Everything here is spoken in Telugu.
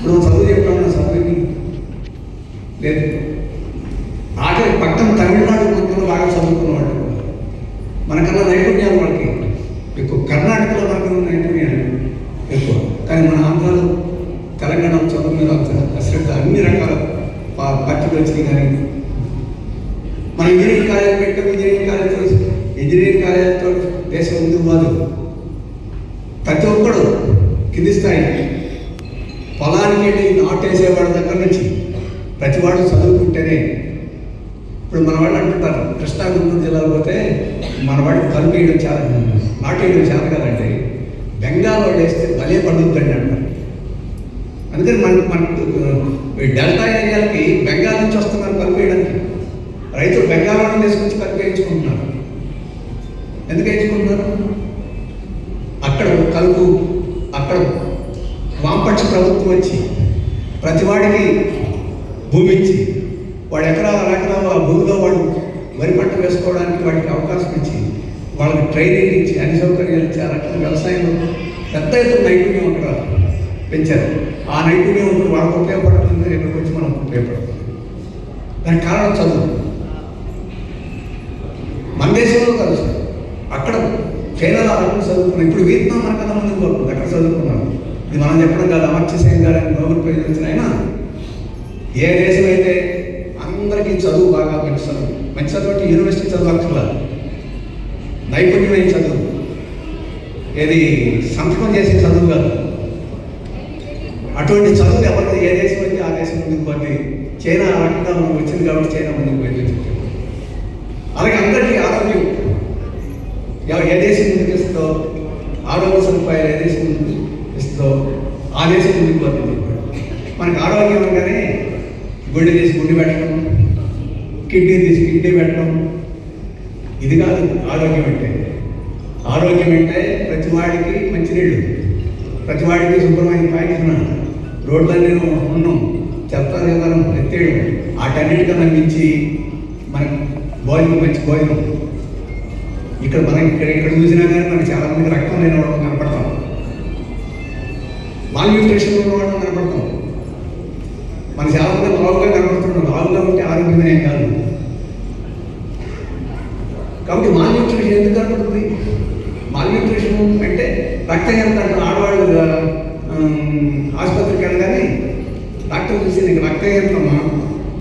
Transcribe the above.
ఇప్పుడు చదువు చెప్పామన్న చదువుకి లేదు. ఆఖరి పక్కన తమిళనాడు మొత్తంలో బాగా చదువుకున్నవాడు. మనకన్నా నైపుణ్యాలు వాళ్ళకి. ఎక్కువ కర్ణాటకలో మనకు నైపుణ్యాలు ఎక్కువ. కానీ మన ఆంధ్రాలో తెలంగాణ చదువు మీద అశ్రద్ధ అన్ని రకాల పా- వచ్చినాయి కానీ మన ఇంజనీరింగ్ కాలేజ్ పెట్టాం ఇంజనీరింగ్ కాలేజ్తో ఇంజనీరింగ్ కాలేజ్తో దేశం ముందుకు పోదు. ప్రతి ఒక్కడు కింది స్థాయి పొలానికి వెళ్ళి నాటేసేవాడి దగ్గర నుంచి ప్రతివాడు చదువుకుంటేనే ఇప్పుడు మన వాళ్ళు అంటుంటారు కృష్ణా గుంటూరు జిల్లాలో పోతే మన వాడు కలుపు వేయడం చాలా నాటు వేయడం చాలా కదండి. బెంగాల్ వాళ్ళు వేస్తే భలే పండుద్దండి అంటారు. అందుకని మన మన డెల్టా ఏరియాలకి బెంగాల్ నుంచి వస్తున్నారు కలుపు వేయడానికి. రైతులు బెంగాల్ వాళ్ళని తీసుకొచ్చి కలుపు వేయించుకుంటున్నారు. ఎందుకు వేయించుకుంటున్నారు? అక్కడ కలుపు అక్కడ వామపక్ష ప్రభుత్వం వచ్చి ప్రతివాడికి భూమి ఇచ్చి వాడు ఎకరా ఎకరా ఆ భూమిలో వాడు వరి పంట వేసుకోవడానికి వాడికి అవకాశం ఇచ్చి వాళ్ళకి ట్రైనింగ్ ఇచ్చి అన్ని సౌకర్యాలు ఇచ్చి ఆ రకంగా వ్యవసాయంలో పెద్ద ఎత్తున నైపుణ్యం అక్కడ పెంచారు. ఆ నైపుణ్యం ఉంటుంది వాళ్ళకి ఉపయోగపడుతుంది ఇక్కడికి వచ్చి మనం ఉపయోగపడుతుంది. దానికి కారణం చదువు. మన దేశంలో కాదు అక్కడ చైనాలో అక్కడ చదువుకున్నాం ఇప్పుడు వియత్నాం మనకన్నా మంది అక్కడ చదువుకున్నాను ఇది మనం చెప్పడం కాదు అమర్త్య సేన్ గారు ఆయన నోబెల్ ప్రైజ్ వచ్చిన ఆయన. ఏ దేశం అయితే అందరికీ చదువు బాగా మంచి చదువు మంచి చదువు అంటే యూనివర్సిటీ చదువు అక్కర్లా నైపుణ్యమైన చదువు? ఏది సంతకం చేసే చదువు కాదు. అటువంటి చదువు ఎవరు ఏ దేశం అయితే ఆ దేశం ముందుకు పోతే చైనా ఆ రకంగా మనం వచ్చింది కాబట్టి చైనా ముందుకు పోయింది అలాగే అందరికీ ఆరోగ్యం. ఏ దేశం ముందుకు ఇస్తుందో ఆరోగ్య సదుపాయాలు ఏ దేశం ముందుకు సో ఆ దేశం ముందుకు పోతుంది? మనకి ఆరోగ్యం అనగానే గుండె తీసి గుండె పెట్టడం కిడ్నీ తీసి కిడ్నీ పెట్టడం. ఇది కాదు ఆరోగ్యం అంటే. ఆరోగ్యం అంటే ప్రతి వాడికి మంచినీళ్ళు. ప్రతి వాడికి శుభ్రమైన పాయకన రోడ్లన్నీ ఉన్నాం చెత్త చెదారం ఎత్తేయడం వాటన్నిటికన్నా మించి మనకి భోజనం మంచి భోజనం. ఇక్కడ మనం ఇక్కడ ఇక్కడ చూసినా కానీ మనకి చాలామంది రక్తం లేని వాళ్ళం కనపడతాం. మాల్ న్యూట్రిషన్ ఉన్న కనపడతాం. మన చాలామంది లావుగా కనపడుతున్నాం లావుగా ఉంటే ఆరోగ్యమే కాదు. కాబట్టి మాల్ న్యూట్రిషన్ ఎందుకు కనపడుతుంది? మాల్ న్యూట్రిషన్ అంటే రక్తహీనత అంటారు ఆడవాళ్ళు ఆసుపత్రికి వెళ్ళగానే డాక్టర్ చూసి నీకు రక్తహీనతమ్మా